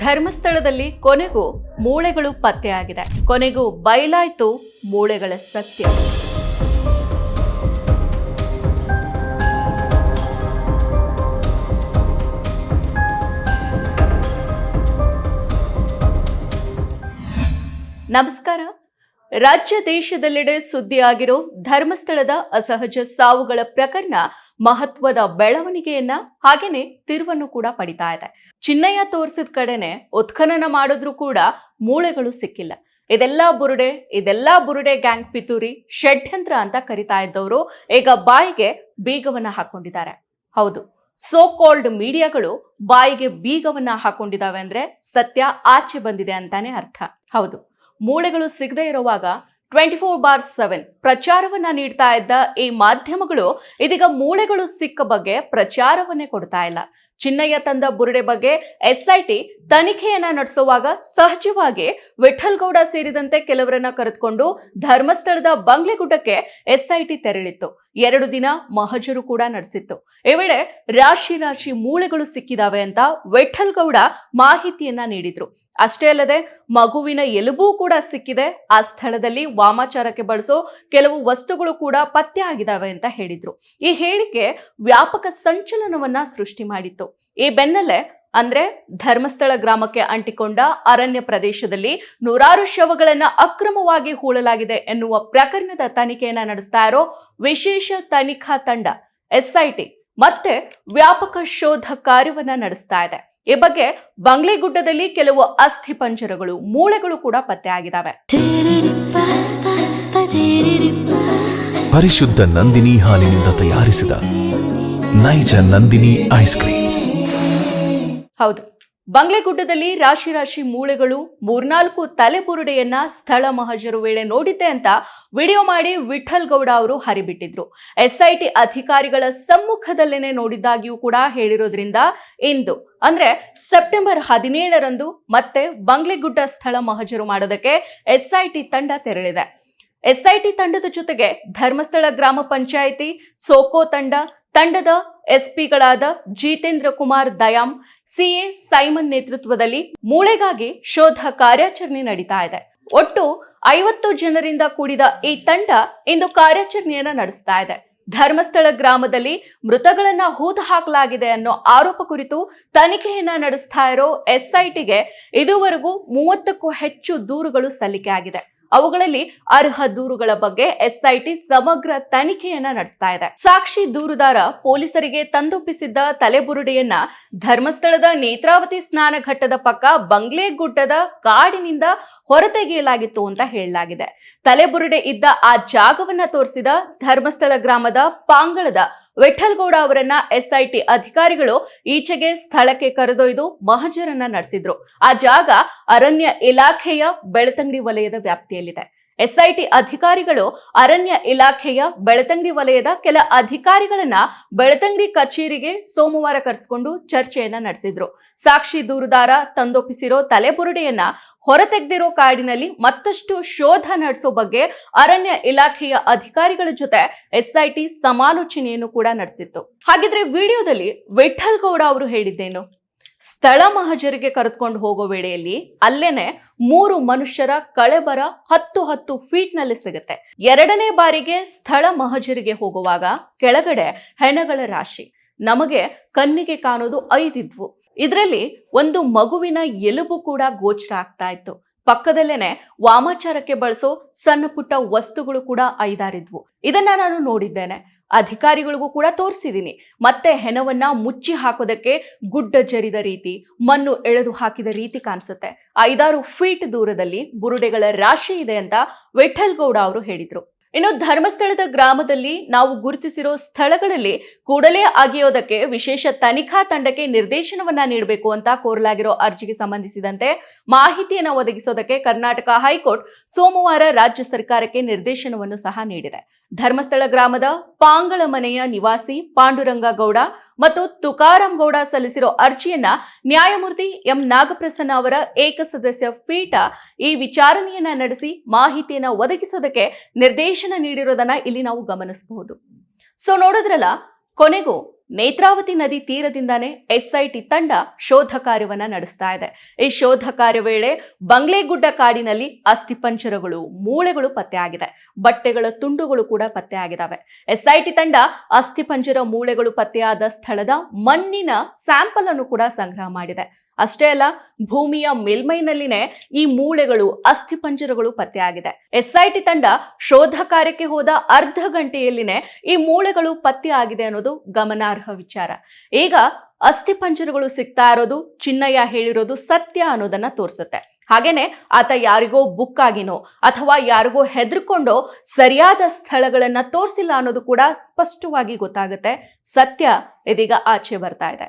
ಧರ್ಮಸ್ಥಳದಲ್ಲಿ ಕೊನೆಗೂ ಮೂಳೆಗಳು ಪತ್ತೆಯಾಗಿದೆ. ಕೊನೆಗೂ ಬಯಲಾಯ್ತು ಮೂಳೆಗಳ ಸತ್ಯ. ನಮಸ್ಕಾರ. ರಾಜ್ಯ ದೇಶದೆಲ್ಲೆಡೆ ಸುದ್ದಿಯಾಗಿರೋ ಧರ್ಮಸ್ಥಳದ ಅಸಹಜ ಸಾವುಗಳ ಪ್ರಕರಣ ಮಹತ್ವದ ಬೆಳವಣಿಗೆಯನ್ನ ಹಾಗೇನೆ ತಿರುವನ್ನು ಕೂಡ ಪಡಿತಾ ಇದೆ. ಚಿನ್ನಯ್ಯ ತೋರಿಸಿದ ಕಡೆನೆ ಉತ್ಖನನ ಮಾಡಿದ್ರು ಕೂಡ ಮೂಳೆಗಳು ಸಿಕ್ಕಿಲ್ಲ. ಇದೆಲ್ಲಾ ಬುರುಡೆ ಇದೆಲ್ಲಾ ಬುರುಡೆ ಗ್ಯಾಂಗ್ ಪಿತೂರಿ, ಷಡ್ಯಂತ್ರ ಅಂತ ಕರಿತಾ ಇದ್ದವರು ಈಗ ಬಾಯಿಗೆ ಬೀಗವನ್ನ ಹಾಕೊಂಡಿದ್ದಾರೆ. ಹೌದು ಸೋ ಕೋಲ್ಡ್ ಮೀಡಿಯಾಗಳು ಬಾಯಿಗೆ ಬೀಗವನ್ನ ಹಾಕೊಂಡಿದಾವೆ ಅಂದ್ರೆ ಸತ್ಯ ಆಚೆ ಬಂದಿದೆ ಅಂತಾನೆ ಅರ್ಥ. ಹೌದು. ಮೂಳೆಗಳು ಸಿಗದೇ ಇರುವಾಗ ಟ್ವೆಂಟಿ ಫೋರ್ ಬಾರ್ ಸೆವೆನ್ ಪ್ರಚಾರವನ್ನ ನೀಡ್ತಾ ಇದ್ದ ಈ ಮಾಧ್ಯಮಗಳು ಇದೀಗ ಮೂಳೆಗಳು ಸಿಕ್ಕ ಬಗ್ಗೆ ಪ್ರಚಾರವನ್ನೇ ಕೊಡ್ತಾ ಇಲ್ಲ. ಚಿನ್ನಯ್ಯ ತಂದ ಬುರುಡೆ ಬಗ್ಗೆ ಎಸ್ಐಟಿ ತನಿಖೆಯನ್ನ ನಡೆಸುವಾಗ ಸಹಜವಾಗಿ ವಿಠಲ್ ಗೌಡ ಸೇರಿದಂತೆ ಕೆಲವರನ್ನ ಕರೆದುಕೊಂಡು ಧರ್ಮಸ್ಥಳದ ಬಂಗ್ಲೆಗುಡ್ಡಕ್ಕೆ ಎಸ್ಐಟಿ ತೆರಳಿತ್ತು. ಎರಡು ದಿನ ಮಹಜರು ಕೂಡ ನಡೆಸಿತ್ತು. ಈ ವೇಳೆ ರಾಶಿ ರಾಶಿ ಮೂಳೆಗಳು ಸಿಕ್ಕಿದಾವೆ ಅಂತ ವಿಠಲ್ ಗೌಡ ಮಾಹಿತಿಯನ್ನ ನೀಡಿದ್ರು. ಅಷ್ಟೇ ಅಲ್ಲದೆ ಮಗುವಿನ ಎಲುಬು ಕೂಡ ಸಿಕ್ಕಿದೆ. ಆ ಸ್ಥಳದಲ್ಲಿ ವಾಮಾಚಾರಕ್ಕೆ ಬಳಸೋ ಕೆಲವು ವಸ್ತುಗಳು ಕೂಡ ಪತ್ತೆ ಆಗಿದಾವೆ ಅಂತ ಹೇಳಿದ್ರು. ಈ ಹೇಳಿಕೆ ವ್ಯಾಪಕ ಸಂಚಲನವನ್ನ ಸೃಷ್ಟಿ ಮಾಡಿತ್ತು. ಈ ಬೆನ್ನಲ್ಲೇ ಅಂದ್ರೆ ಧರ್ಮಸ್ಥಳ ಗ್ರಾಮಕ್ಕೆ ಅಂಟಿಕೊಂಡ ಅರಣ್ಯ ಪ್ರದೇಶದಲ್ಲಿ ನೂರಾರು ಶವಗಳನ್ನ ಅಕ್ರಮವಾಗಿ ಹೂಳಲಾಗಿದೆ ಎನ್ನುವ ಪ್ರಕರಣದ ತನಿಖೆಯನ್ನ ನಡೆಸ್ತಾ ಇರೋ ವಿಶೇಷ ತನಿಖಾ ತಂಡ ಎಸ್ಐಟಿ ಮತ್ತೆ ವ್ಯಾಪಕ ಶೋಧ ಕಾರ್ಯವನ್ನ ನಡೆಸ್ತಾ ಇದೆ. ಈ ಬಗ್ಗೆ ಬಂಗ್ಲೆಗುಡ್ಡದಲ್ಲಿ ಕೆಲವು ಅಸ್ಥಿ ಪಂಜರಗಳು ಮೂಳೆಗಳು ಕೂಡ ಪತ್ತೆ ಆಗಿದಾವೆ. ಪರಿಶುದ್ಧ ನಂದಿನಿ ಹಾಲಿನಿಂದ ತಯಾರಿಸಿದ ನೈಜ ನಂದಿನಿ ಐಸ್ ಕ್ರೀಮ್ಸ್. ಹೌದು. ಬಂಗ್ಲೆಗುಡ್ಡದಲ್ಲಿ ರಾಶಿ ರಾಶಿ ಮೂಳೆಗಳು ಮೂರ್ನಾಲ್ಕು ತಲೆಬುರುಡೆಯನ್ನ ಸ್ಥಳ ಮಹಜರು ವೇಳೆ ನೋಡಿದ್ದೆ ಅಂತ ವಿಡಿಯೋ ಮಾಡಿ ವಿಠಲ್ ಗೌಡ ಅವರು ಹರಿಬಿಟ್ಟಿದ್ರು. ಎಸ್ಐಟಿ ಅಧಿಕಾರಿಗಳ ಸಮ್ಮುಖದಲ್ಲೇನೆ ನೋಡಿದ್ದಾಗಿಯೂ ಕೂಡ ಹೇಳಿರೋದ್ರಿಂದ ಇಂದು, ಅಂದ್ರೆ ಸೆಪ್ಟೆಂಬರ್ ಹದಿನೇಳರಂದು ಮತ್ತೆ ಬಂಗ್ಲೆಗುಡ್ಡ ಸ್ಥಳ ಮಹಜರು ಮಾಡೋದಕ್ಕೆ ಎಸ್ಐಟಿ ತಂಡ ತೆರಳಿದೆ. ಎಸ್ಐಟಿ ತಂಡದ ಜೊತೆಗೆ ಧರ್ಮಸ್ಥಳ ಗ್ರಾಮ ಪಂಚಾಯಿತಿ, ಸೋಕೋ ತಂಡ, ತಂಡದ ಎಸ್ಪಿಗಳಾದ Jitendra Kumar Dayama, C A Simon ನೇತೃತ್ವದಲ್ಲಿ ಮೂಳೆಗಾಗಿ ಶೋಧ ಕಾರ್ಯಾಚರಣೆ ನಡೀತಾ ಇದೆ. ಒಟ್ಟು ಐವತ್ತು ಜನರಿಂದ ಕೂಡಿದ ಈ ತಂಡ ಇಂದು ಕಾರ್ಯಾಚರಣೆಯನ್ನ ನಡೆಸ್ತಾ ಇದೆ. ಧರ್ಮಸ್ಥಳ ಗ್ರಾಮದಲ್ಲಿ ಮೃತಗಳನ್ನ ಹೂತು ಹಾಕಲಾಗಿದೆ ಅನ್ನೋ ಆರೋಪ ಕುರಿತು ತನಿಖೆಯನ್ನ ನಡೆಸ್ತಾ ಇರೋ ಎಸ್ಐಟಿಗೆ ಇದುವರೆಗೂ ಮೂವತ್ತಕ್ಕೂ ಹೆಚ್ಚು ದೂರುಗಳು ಸಲ್ಲಿಕೆ ಆಗಿದೆ. ಅವುಗಳಲ್ಲಿ ಅರ್ಹ ದೂರುಗಳ ಬಗ್ಗೆ ಎಸ್ಐಟಿ ಸಮಗ್ರ ತನಿಖೆಯನ್ನ ನಡೆಸ್ತಾ ಇದೆ. ಸಾಕ್ಷಿ ದೂರುದಾರ ಪೊಲೀಸರಿಗೆ ತಂದೊಪ್ಪಿಸಿದ್ದ ತಲೆಬುರುಡೆಯನ್ನ ಧರ್ಮಸ್ಥಳದ ನೇತ್ರಾವತಿ ಸ್ನಾನ ಘಟ್ಟದ ಪಕ್ಕ ಬಂಗ್ಲೆಗುಡ್ಡದ ಕಾಡಿನಿಂದ ಹೊರತೆಗೆಯಲಾಗಿತ್ತು ಅಂತ ಹೇಳಲಾಗಿದೆ. ತಲೆಬುರುಡೆ ಇದ್ದ ಆ ಜಾಗವನ್ನ ತೋರಿಸಿದ ಧರ್ಮಸ್ಥಳ ಗ್ರಾಮದ ಪಾಂಗಳದ ವಿಠಲ್ಗೌಡ ಅವರನ್ನ ಎಸ್ಐಟಿ ಅಧಿಕಾರಿಗಳು ಈಚೆಗೆ ಸ್ಥಳಕ್ಕೆ ಕರೆದೊಯ್ದು ಮಹಜರನ್ನ ನಡೆಸಿದ್ರು. ಆ ಜಾಗ ಅರಣ್ಯ ಇಲಾಖೆಯ ಬೆಳತಂಗಡಿ ವಲಯದ ವ್ಯಾಪ್ತಿಯಲ್ಲಿದೆ. ಎಸ್ಐಟಿ ಅಧಿಕಾರಿಗಳು ಅರಣ್ಯ ಇಲಾಖೆಯ ಬೆಳತಂಗಡಿ ವಲಯದ ಕೆಲ ಅಧಿಕಾರಿಗಳನ್ನ ಬೆಳತಂಗಡಿ ಕಚೇರಿಗೆ ಸೋಮವಾರ ಕರೆಸಿಕೊಂಡು ಚರ್ಚೆಯನ್ನ ನಡೆಸಿದ್ರು. ಸಾಕ್ಷಿ ದೂರುದಾರ ತಂದೊಪ್ಪಿಸಿರೋ ತಲೆಬುರುಡೆಯನ್ನ ಹೊರತೆಗೆದಿರೋ ಕಾಡಿನಲ್ಲಿ ಮತ್ತಷ್ಟು ಶೋಧ ನಡೆಸೋ ಬಗ್ಗೆ ಅರಣ್ಯ ಇಲಾಖೆಯ ಅಧಿಕಾರಿಗಳ ಜೊತೆ ಎಸ್ಐಟಿ ಸಮಾಲೋಚನೆಯನ್ನು ಕೂಡ ನಡೆಸಿತ್ತು. ಹಾಗಿದ್ರೆ ವಿಡಿಯೋದಲ್ಲಿ ವಿಠಲ್ ಗೌಡ ಅವರು ಹೇಳಿದ್ದೇನು? ಸ್ಥಳ ಮಹಜರಿಗೆ ಕರೆದುಕೊಂಡು ಹೋಗೋ ವೇಳೆಯಲ್ಲಿ ಅಲ್ಲೇನೆ ಮೂರು ಮನುಷ್ಯರ ಕಳೆಬರ ಹತ್ತು ಹತ್ತು ಫೀಟ್ನಲ್ಲಿ ಸಿಗುತ್ತೆ. ಎರಡನೇ ಬಾರಿಗೆ ಸ್ಥಳ ಮಹಜರಿಗೆ ಹೋಗುವಾಗ ಕೆಳಗಡೆ ಹೆಣಗಳ ರಾಶಿ. ನಮಗೆ ಕಣ್ಣಿಗೆ ಕಾಣೋದು ಐದಿದ್ವು. ಇದರಲ್ಲಿ ಒಂದು ಮಗುವಿನ ಎಲುಬು ಕೂಡ ಗೋಚರ ಆಗ್ತಾ ಇತ್ತು. ಪಕ್ಕದಲ್ಲೇನೆ ವಾಮಾಚಾರಕ್ಕೆ ಬಳಸೋ ಸಣ್ಣ ಪುಟ್ಟ ವಸ್ತುಗಳು ಕೂಡ ಐದಾರಿದ್ವು. ಇದನ್ನ ನಾನು ನೋಡಿದ್ದೇನೆ. ಅಧಿಕಾರಿಗಳಿಗೂ ಕೂಡ ತೋರಿಸಿದ್ದೀನಿ ಮತ್ತೆ ಹೆಣವನ್ನ ಮುಚ್ಚಿ ಹಾಕೋದಕ್ಕೆ ಗುಡ್ಡ ಜರಿದ ರೀತಿ, ಮಣ್ಣು ಎಳೆದು ಹಾಕಿದ ರೀತಿ ಕಾಣಿಸುತ್ತೆ. ಐದಾರು ಫೀಟ್ ದೂರದಲ್ಲಿ ಬುರುಡೆಗಳ ರಾಶಿ ಇದೆ ಅಂತ ವಿಠಲ್ ಗೌಡ ಅವರು ಹೇಳಿದ್ರು. ಇನ್ನು ಧರ್ಮಸ್ಥಳದ ಗ್ರಾಮದಲ್ಲಿ ನಾವು ಗುರುತಿಸಿರೋ ಸ್ಥಳಗಳಲ್ಲಿ ಕೂಡಲೇ ಅಗೆಯೋದಕ್ಕೆ ವಿಶೇಷ ತನಿಖಾ ತಂಡಕ್ಕೆ ನಿರ್ದೇಶನವನ್ನ ನೀಡಬೇಕು ಅಂತ ಕೋರಲಾಗಿರೋ ಅರ್ಜಿಗೆ ಸಂಬಂಧಿಸಿದಂತೆ ಮಾಹಿತಿಯನ್ನ ಒದಗಿಸೋದಕ್ಕೆ ಕರ್ನಾಟಕ ಹೈಕೋರ್ಟ್ ಸೋಮವಾರ ರಾಜ್ಯ ಸರ್ಕಾರಕ್ಕೆ ನಿರ್ದೇಶನವನ್ನು ಸಹ ನೀಡಿದೆ. ಧರ್ಮಸ್ಥಳ ಗ್ರಾಮದ ಪಾಂಗಳ ಮನೆಯ ನಿವಾಸಿ ಪಾಂಡುರಂಗ ಗೌಡ ಮತ್ತು ತುಕಾರಾಂ ಗೌಡ ಸಲ್ಲಿಸಿರೋ ಅರ್ಜಿಯನ್ನ ನ್ಯಾಯಮೂರ್ತಿ ಎಂ ನಾಗಪ್ರಸನ್ನ ಅವರ ಏಕಸದಸ್ಯ ಪೀಠ ಈ ವಿಚಾರಣೆಯನ್ನ ನಡೆಸಿ ಮಾಹಿತಿಯನ್ನ ಒದಗಿಸೋದಕ್ಕೆ ನಿರ್ದೇಶನ ನೀಡಿರೋದನ್ನ ಇಲ್ಲಿ ನಾವು ಗಮನಿಸಬಹುದು. ಸೊ ನೋಡಿದ್ರಲ್ಲ, ಕೊನೆಗೂ ನೇತ್ರಾವತಿ ನದಿ ತೀರದಿಂದಾನೇ ಎಸ್ಐಟಿ ತಂಡ ಶೋಧ ಕಾರ್ಯವನ್ನ ನಡೆಸ್ತಾ ಇದೆ. ಈ ಶೋಧ ಕಾರ್ಯ ವೇಳೆ ಬಂಗ್ಲೆಗುಡ್ಡ ಕಾಡಿನಲ್ಲಿ ಅಸ್ಥಿಪಂಜರಗಳು ಮೂಳೆಗಳು ಪತ್ತೆಯಾಗಿದೆ ಬಟ್ಟೆಗಳ ತುಂಡುಗಳು ಕೂಡ ಪತ್ತೆಯಾಗಿದ್ದಾವೆ ಎಸ್ಐಟಿ ತಂಡ ಅಸ್ಥಿಪಂಜರ ಮೂಳೆಗಳು ಪತ್ತೆಯಾದ ಸ್ಥಳದ ಮಣ್ಣಿನ ಸ್ಯಾಂಪಲ್ ಅನ್ನು ಕೂಡ ಸಂಗ್ರಹ ಮಾಡಿದೆ. ಅಷ್ಟೇ ಅಲ್ಲ, ಭೂಮಿಯ ಮೇಲ್ಮೈನಲ್ಲಿನೇ ಈ ಮೂಳೆಗಳು ಅಸ್ಥಿಪಂಜರಗಳು ಪತ್ತೆಯಾಗಿದೆ. ಎಸ್ಐಟಿ ತಂಡ ಶೋಧ ಕಾರ್ಯಕ್ಕೆ ಹೋದ ಅರ್ಧ ಗಂಟೆಯಲ್ಲಿನೇ ಈ ಮೂಳೆಗಳು ಪತ್ತೆಯಾಗಿದೆ ಅನ್ನೋದು ಗಮನಾರ್ಹ ವಿಚಾರ. ಈಗ ಅಸ್ಥಿಪಂಜರಗಳು ಸಿಗ್ತಾ ಇರೋದು, ಚಿನ್ನಯ್ಯ ಹೇಳಿರೋದು ಸತ್ಯ ಅನ್ನೋದನ್ನ ತೋರಿಸುತ್ತೆ. ಹಾಗೇನೆ ಆತ ಯಾರಿಗೋ ಬುಕ್ ಆಗಿನೋ ಅಥವಾ ಯಾರಿಗೋ ಹೆದರ್ಕೊಂಡೋ ಸರಿಯಾದ ಸ್ಥಳಗಳನ್ನ ತೋರಿಸಿಲ್ಲ ಅನ್ನೋದು ಕೂಡ ಸ್ಪಷ್ಟವಾಗಿ ಗೊತ್ತಾಗುತ್ತೆ. ಸತ್ಯ ಇದೀಗ ಆಚೆ ಬರ್ತಾ ಇದೆ.